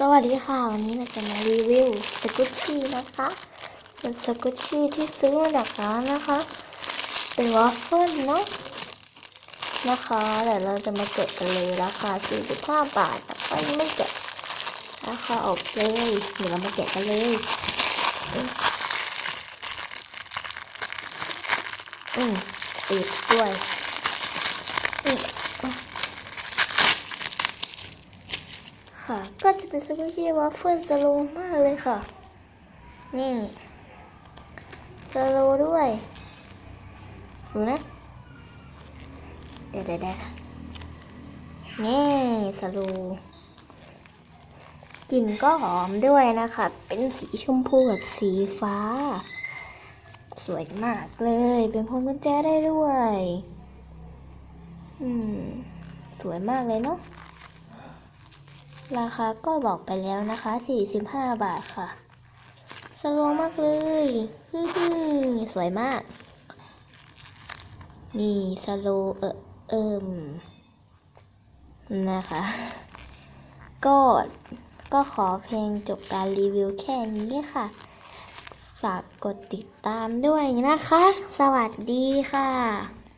สวัสดีค่ะ วันนี้เราจะมารีวิวสกุชชี่นะคะเป็นสกุชชี่ที่ซื้อมาจากร้านนะคะ เป็นวอฟเฟิลเนาะนะคะเดี๋ยวเราจะมาแกะกันเลยราคา 45 บาทนะคะไม่แกะราคาออกเลยเดี๋ยวเรามาแกะกันเลยอืมติดด้วยอืม ค่ะ ก็จะเป็นสกุชชี่วัฟเฟิลสโลมากเลยค่ะ นี่สโลด้วยดูนะ เดี๋ยวเดี๋ยวเดะนี่สโลกลิ่นก็หอมด้วยนะคะ เป็นสีชมพูกับสีฟ้า สวยมากเลย เป็นพวงกุญแจได้ด้วย อืม สวยมากเลยเนาะ ราคาก็บอกไปแล้วนะคะ 45 บาทค่ะสโลมากเลยฮึ่สวยมาก นี่สโลเออเอิมนะคะ ก็ก็ขอเพลงจบการรีวิวแค่นี้ค่ะ ฝากกดติดตามด้วยนะคะ สวัสดีค่ะ